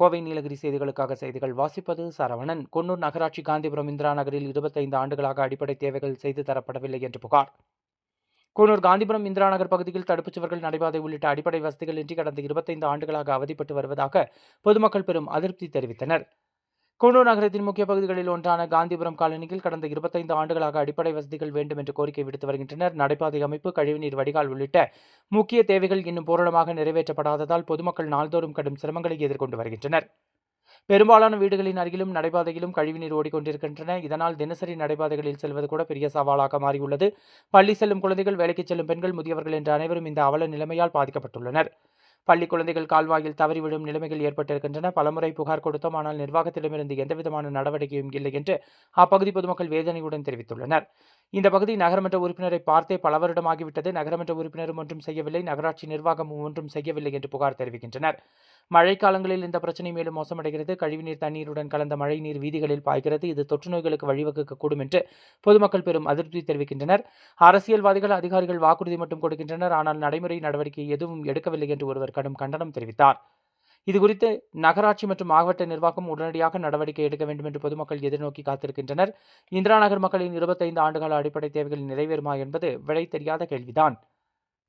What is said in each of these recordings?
கோவை நீலகிரி செய்திகளுக்காக செய்திகள் வாசிப்பது சரவணன். குன்னூர் நகராட்சி காந்திபுரம் இந்திரா நகரில் இருபத்தைந்து ஆண்டுகளாக அடிப்படை தேவைகள் செய்து தரப்படவில்லை என்று புகார். குன்னூர் காந்திபுரம் இந்திரா நகர் பகுதியில் தடுப்புச் சுவர்கள் நடைபாதை உள்ளிட்ட அடிப்படை வசதிகள் இன்றி கடந்த இருபத்தைந்து ஆண்டுகளாக அவதிப்பட்டு வருவதாக பொதுமக்கள் பெரும் அதிருப்தி தெரிவித்தனர். குன்னூர் நகரத்தின் முக்கிய பகுதிகளில் ஒன்றான காந்திபுரம் காலனியில் கடந்த இருபத்தைந்து ஆண்டுகளாக அடிப்படை வசதிகள் வேண்டும் என்று கோரிக்கை விடுத்து வருகின்றனர். நடைபாதை அமைப்பு கழிவுநீர் வடிகால் உள்ளிட்ட முக்கிய தேவைகள் இன்னும் பூரணமாக நிறைவேற்றப்படாததால் பொதுமக்கள் நாள்தோறும் கடும் சிரமங்களை எதிர்கொண்டு வருகின்றனர். பெரும்பாலான வீடுகளின் அருகிலும் நடைபாதையிலும் கழிவுநீர் ஓடிக்கொண்டிருக்கின்றன. இதனால் தினசரி நடைபாதைகளில் செல்வது கூட பெரிய சவாலாக மாறியுள்ளது. பள்ளி செல்லும் குழந்தைகள் வேலைக்கு செல்லும் பெண்கள் முதியவர்கள் என்ற அனைவரும் இந்த அவல நிலைமையால் பாதிக்கப்பட்டுள்ளனர். பள்ளி குழந்தைகள் கால்வாயில் தவறிவிடும் நிலைமைகள் ஏற்பட்டிருக்கின்றன. பலமுறை புகார் கொடுத்தோம். ஆனால் நிர்வாகத்திடமிருந்து எந்தவிதமான நடவடிக்கையும் இல்லை என்று அப்பகுதி பொதுமக்கள் வேதனையுடன் தெரிவித்துள்ளனர். இந்த பகுதி நகரமன்ற உறுப்பினரை பார்த்தே பல வருடம் ஆகிவிட்டது. நகரமன்ற உறுப்பினரும் ஒன்றும் செய்யவில்லை. நகராட்சி நிர்வாகமும் ஒன்றும் செய்யவில்லை என்று புகார் தெரிவிக்கின்றனர். மழைக்காலங்களில் இந்த பிரச்சனை மேலும் மோசமடைகிறது. கழிவுநீர் தண்ணீருடன் கலந்த மழை நீர் வீதிகளில் பாய்கிறது. இது தொற்று நோய்களுக்கு வழிவகுக்கக்கூடும் என்று பொதுமக்கள் பெரும் அதிருப்தி தெரிவிக்கின்றனர். அரசியல்வாதிகள் அதிகாரிகள் வாக்குறுதி மட்டும் கொடுக்கின்றனர். ஆனால் நடைமுறை நடவடிக்கை எதுவும் எடுக்கவில்லை என்று ஒருவர் கடும் கண்டனம் தெரிவித்தார். இதுகுறித்து நகராட்சி மற்றும் மாவட்ட நிர்வாகம் உடனடியாக நடவடிக்கை எடுக்க வேண்டும் என்று பொதுமக்கள் எதிர்நோக்கி காத்திருக்கின்றனர். இந்திரா நகர் மக்களின் இருபத்தைந்து ஆண்டுகால அடிப்படை தேவைகள் நிறைவேறுமா என்பது விடை தெரியாத கேள்விதான்.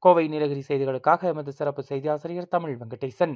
கோவை நீலகிரி செய்திகளுக்காக எமது சிறப்பு செய்தி ஆசிரியர் தமிழ் வெங்கடேசன்.